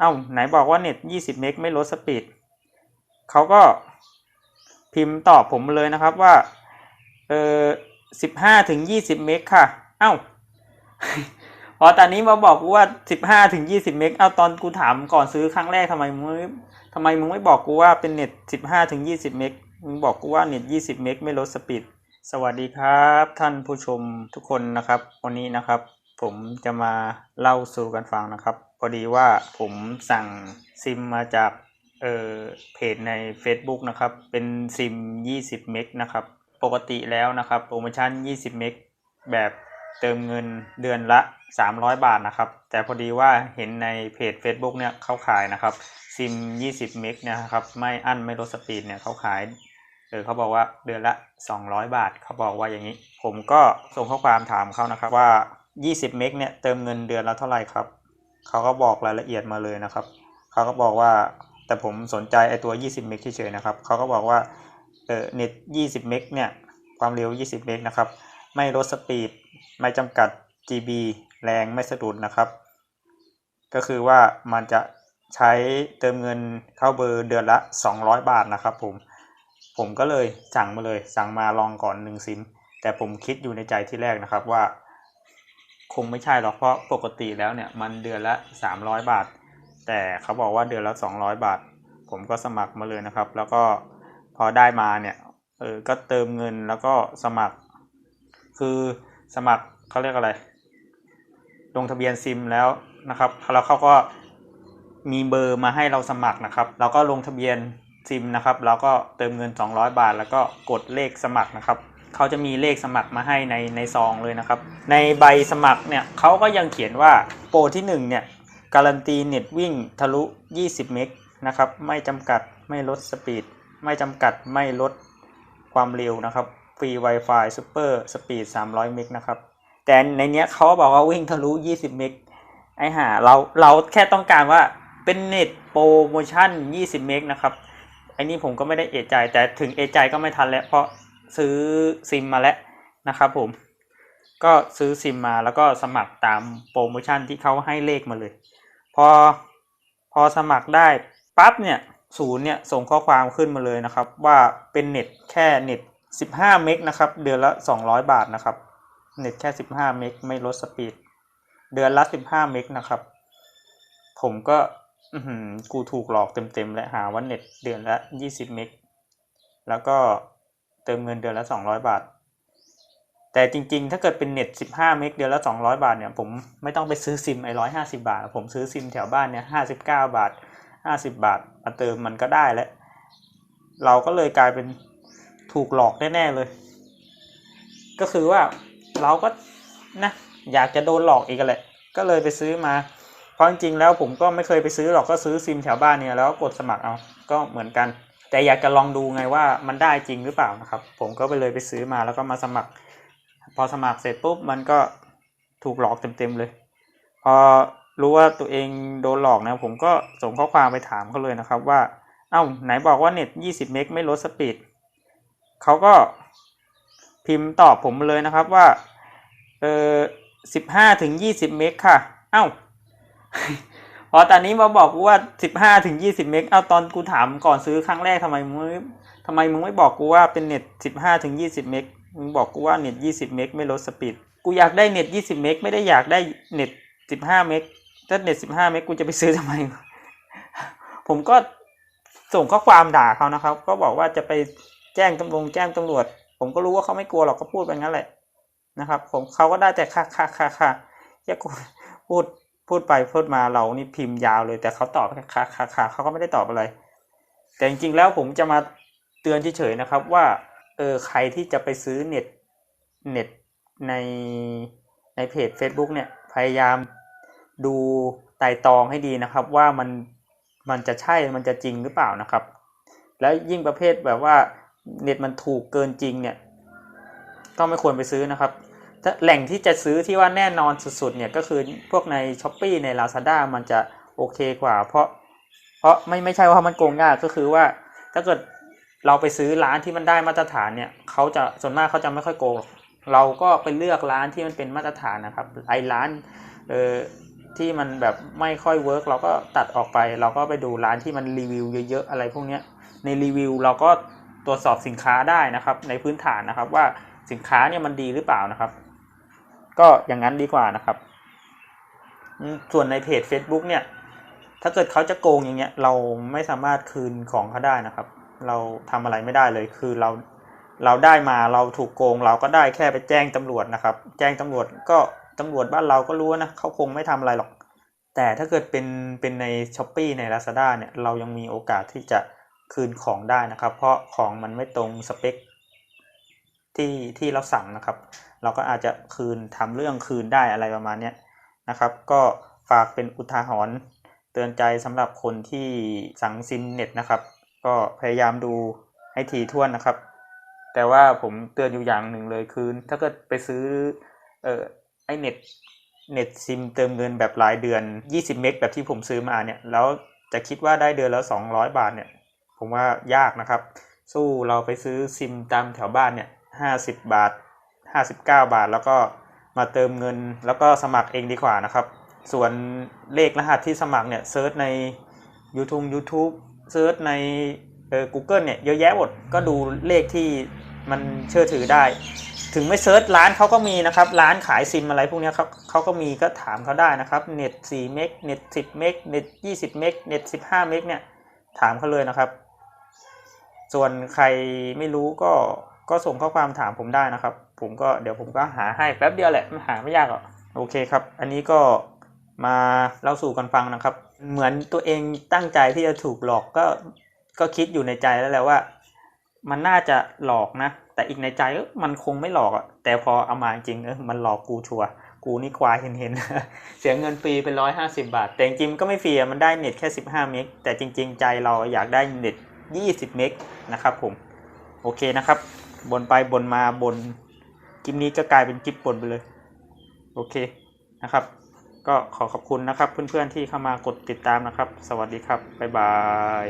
เอ้าไหนบอกว่าเน็ต20 เมกไม่ลดสปีดเขาก็พิมพ์ตอบผมเลยนะครับว่า เออ15ถึง20 เมกค่ะ เอ้าพอตอนนี้มาบอกกูว่า 15ถึง20 เมก เอาตอนกูถามก่อนซื้อครั้งแรกทำไมมึงทำไมมึงไม่บอกกูว่าเป็นเน็ต 15ถึง20 เมก มึงบอกกูว่าเน็ต 20 เมกไม่ลดสปีด สวัสดีครับ ท่านผู้ชมทุกคนนะครับ วันนี้นะครับ ผมจะมาเล่าสู่กันฟังนะครับ พอดีว่าผมสั่งซิมมาจากเอ่อเพจใน Facebook นะครับ เป็นซิม 20 เมกนะครับ ปกติแล้วนะครับโปรโมชั่น 20 เมกแบบเติมเงินเดือนละ 300 บาทนะครับ แต่พอดีว่าเห็นในเพจ Facebook เนี่ยเขาขายนะครับ ซิม 20 เมกเนี่ยนะครับ ไม่อั้นไม่ลดสปีดเนี่ยเขาขายเออเขาบอกว่าเดือนละ 200 บาท เขาบอกว่าอย่างนี้ ผมก็ส่งข้อความถามเขานะครับว่า 20เมกเนี่ยเติมเงินเดือนละเท่าไหร่ครับ เขาก็บอกรายละเอียดมาเลยนะครับ เขาก็บอกว่าแต่ผมสนใจไอตัว 20เมกเฉยๆนะครับ เขาก็บอกว่าเออเน็ต20เมกเนี่ยความเร็ว 20 เมกนะครับ ไม่ลดสปีด ไม่จำกัด GB แรงไม่สะดุดนะครับ ก็คือว่ามันจะใช้เติมเงินเข้าเบอร์เดือนละ 200 บาทนะครับผม ผมก็เลยสั่งมาเลยสั่งมาลองก่อนหนึ่งซิม แต่ผมคิดอยู่ในใจที่แรกนะครับว่า คงไม่ใช่หรอกเพราะปกติแล้วเนี่ยมันเดือนละ 300 บาท แต่เขาบอกว่าเดือนละ 200 บาท ผมก็สมัครมาเลยนะครับ แล้วก็พอได้มาเนี่ยเออก็เติมเงินแล้วก็สมัคร คือสมัครเขาเรียกอะไร ลงทะเบียนซิมแล้วนะครับแล้วเขาก็มีเบอร์มาให้เราสมัครนะครับ เราก็ลงทะเบียนซิมนะครับ แล้วก็เติมเงิน 200 บาท แล้วก็กดเลขสมัครนะครับ เขาจะมีเลขสมัครมาให้ในในซองเลยนะครับ ในใบสมัครเนี่ยเขาก็ยังเขียนว่าโปรที่ 1 เนี่ย การันตีเน็ตวิ่งทะลุ 20 เมกนะครับ ไม่จำกัดไม่ลดสปีด ไม่จำกัดไม่ลดความเร็วนะครับ ฟรี Wi-Fi Super Speed 300 เมกนะครับ แต่ในเนี้ยเขาบอกว่าวิ่งทะลุ 20 เมกไอห่าเราเราแค่ต้องการว่าเป็นเน็ตโปรโมชั่น 20 เมกนะครับไอ้นี่ผมก็ไม่ได้เอะใจ แต่ถึงเอะใจก็ไม่ทันแล้วเพราะ ซื้อซิมมาแล้วนะครับผม ก็ซื้อซิมมาแล้วก็สมัครตามโปรโมชั่นที่เขาให้เลขมาเลย พอพอสมัครได้ปั๊บเนี่ยศูนย์เนี่ยส่งข้อความขึ้นมาเลยนะครับ ว่าเป็นเน็ตแค่เน็ต 15 เมกนะครับ เดือนละ 200 บาทนะครับ เน็ตแค่ 15 เมกไม่ลดสปีด เดือนละ 15 เมกนะครับ ผมก็อือหือกูถูกหลอกเต็มๆและหาว่าเน็ตเดือนละ 20 เมกแล้วก็ เติมเงินเดือนละ200บาท แต่จริงๆ ถ้าเกิดเป็นเน็ต15เมกเดือนละ200บาทเนี่ยผมไม่ต้องไปซื้อซิมไอ้150บาท ผมซื้อซิมแถวบ้านเนี่ย59บเก้าบาท50บาทมาเติมมันก็ได้แล้ว เราก็เลยกลายเป็นถูกหลอกแน่ๆเลย ก็คือว่าเราก็นะอยากจะโดนหลอกอีกแหละ ก็เลยไปซื้อมา เพราะจริงๆแล้วผมก็ไม่เคยไปซื้อหรอกก็ซื้อซิมแถวบ้านเนี่ยแล้วกกดสมัครเอา ก็เหมือนกัน แต่อยากจะลองดูไงว่ามันได้จริงหรือเปล่านะครับ ผมก็ไปเลยไปซื้อมาแล้วก็มาสมัคร พอสมัครเสร็จปุ๊บมันก็ถูกหลอกเต็มๆเลย พอรู้ว่าตัวเองโดนหลอกนะ ผมก็ส่งข้อความไปถามเขาเลยนะครับว่า เอ้าไหนบอกว่าเน็ต 20 เมกไม่ลดสปีดเขาก็พิมพ์ตอบผมเลยนะครับว่า เออ15ถึง20 เมกค่ะ เอ้า อตอนนี้มาบอกกูว่า15ถึง20เมกเอาตอนกูถามก่อนซื้อครั้งแรกทำไมมึงไม่ทำไมมึงไม่บอกกูว่าเป็นเน็ต15ถึง20เมกมึงบอกกูว่าเน็ต20เมกไม่ลดสปีดกูอยากได้เน็ต20เมกไม่ได้อยากได้เน็ต15เมกถ้าเน็ต15เมกกูจะไปซื้อทำไม ผมก็ส่งข้อความด่าเขานะครับ ก็บอกว่าจะไปแจ้งตำรวจแจ้งตำรวจ ผมก็รู้ว่าเขาไม่กลัวหรอกก็พูดไปงั้นแหละนะครับ ผมเขาก็ได้แต่ค่ะค่ะค่ะค่ะแค่กูพูด พูดไปพูดมาเรานี่พิมพ์ยาวเลย แต่เขาตอบแค่ะค่ะค่ะเขาก็ไม่ได้ตอบอะไร แต่จริงๆแล้วผมจะมาเตือนเฉยๆนะครับว่าเออใครที่จะไปซื้อเน็ตเน็ตในในเพจ Facebook เนี่ยพยายามดูไต่ตองให้ดีนะครับ ว่ามันมันจะใช่มันจะจริงหรือเปล่านะครับ แล้วยิ่งประเภทแบบว่าเน็ตมันถูกเกินจริงเนี่ยก็ไม่ควรไปซื้อนะครับ แหล่งที่จะซื้อที่ว่าแน่นอนสุดๆเนี่ยก็คือพวกใน s h อ p e e ใน Lazada มันจะโอเคกว่า เพราะ เพราะไม่ไม่ใช่ว่ามันโกงยากก็คือว่า ถ้าเกิดเราไปซื้อร้านที่มันได้มาตรฐานเนี่ยเขาจะส่วนมากเขาจะไม่ค่อยโกง เราก็ไปเลือกร้านที่มันเป็นมาตรฐานนะครับไอร้านเออที่มันแบบไม่ค่อยเวิร์กเราก็ตัดออกไป เราก็ไปดูร้านที่มันรีวิวเยอะๆอะไรพวกเนี้ยในรีวิวเราก็ตรวจสอบสินค้าได้นะครับ ในพื้นฐานนะครับว่าสินค้าเนี่ยมันดีหรือเปล่านะครับ ก็อย่างนั้นดีกว่านะครับ ส่วนในเพจ Facebook เนี่ย ถ้าเกิดเขาจะโกงอย่างเงี้ย เราไม่สามารถคืนของเขาได้นะครับ เราทำอะไรไม่ได้เลย คือเราเราได้มาเราถูกโกง เราก็ได้แค่ไปแจ้งตำรวจนะครับ แจ้งตำรวจก็ตำรวจบ้านเราก็รู้นะเขาคงไม่ทำอะไรหรอก แต่ถ้าเกิดเป็นเป็นใน s h อ p e e ใน Lazada เนี่ยเรายังมีโอกาสที่จะคืนของได้นะครับ เพราะของมันไม่ตรงสเปค ที่ที่เราสั่งนะครับ เราก็อาจจะคืนทำเรื่องคืนได้อะไรประมาณนี้นะครับ ก็ฝากเป็นอุทาหรณ์เตือนใจสำหรับคนที่สั่งซิมเน็ตนะครับ ก็พยายามดูให้ถี่ถ้วนนะครับ แต่ว่าผมเตือนอยู่อย่างหนึ่งเลยคือ ถ้าเกิดไปซื้อเอ่อไอเน็ตเน็ตซิมเติมเงินแบบรายเดือน 20 เมกแบบที่ผมซื้อมาเนี่ย แล้วจะคิดว่าได้เดือนและ200 บาทเนี่ย ผมว่ายากนะครับ สู้เราไปซื้อซิมตามแถวบ้านเนี่ย 50 บาท 59 บาท แล้วก็มาเติมเงินแล้วก็สมัครเองดีกว่านะครับ ส่วนเลขรหัสที่สมัครเนี่ยเซิร์ชใน YouTube YouTube เซิร์ชในเออ Google เนี่ยเยอะแยะหมดก็ดูเลขที่มันเชื่อถือได้ ถึงไม่เซิร์ชร้านเขาก็มีนะครับ ร้านขายซิมอะไรพวกนี้เขาเขาก็มีก็ถามเขาได้นะครับเน็ต4เมกเน็ต10เมกเน็ต20เมกเน็ต15เมกเนี่ยถามเขาเลยนะครับ ส่วนใครไม่รู้ก็ ก็ส่งข้อความถามผมได้นะครับ ผมก็เดี๋ยวผมก็หาให้แป๊บเดียวแหละหาไม่ยากหรอกโอเคครับ อันนี้ก็มาเล่าสู่กันฟังนะครับ เหมือนตัวเองตั้งใจที่จะถูกหลอกก็ก็คิดอยู่ในใจแล้วแหละว่า มันน่าจะหลอกนะ แต่อีกในใจมันคงไม่หลอกอะแต่พอเอามาจริงเออมันหลอกกูชัวกูนี่ควายเห็นเห็นเสียเงินฟรีเป็นร้อยห้าสิบาท แต่จริงก็ไม่ฟรีมันได้เน็ตแค่สิบห้าเมกแต่จริง ๆ ใจเราอยากได้เน็ตยี่สิบเมกนะครับผม โอเคนะครับ บนไปบนมาบนคลิปนี้ก็กลายเป็นคลิปบนไปเลย โอเคนะครับ ก็ขอขอบคุณนะครับเพื่อนๆที่เข้ามากดติดตามนะครับ สวัสดีครับ บ๊ายบาย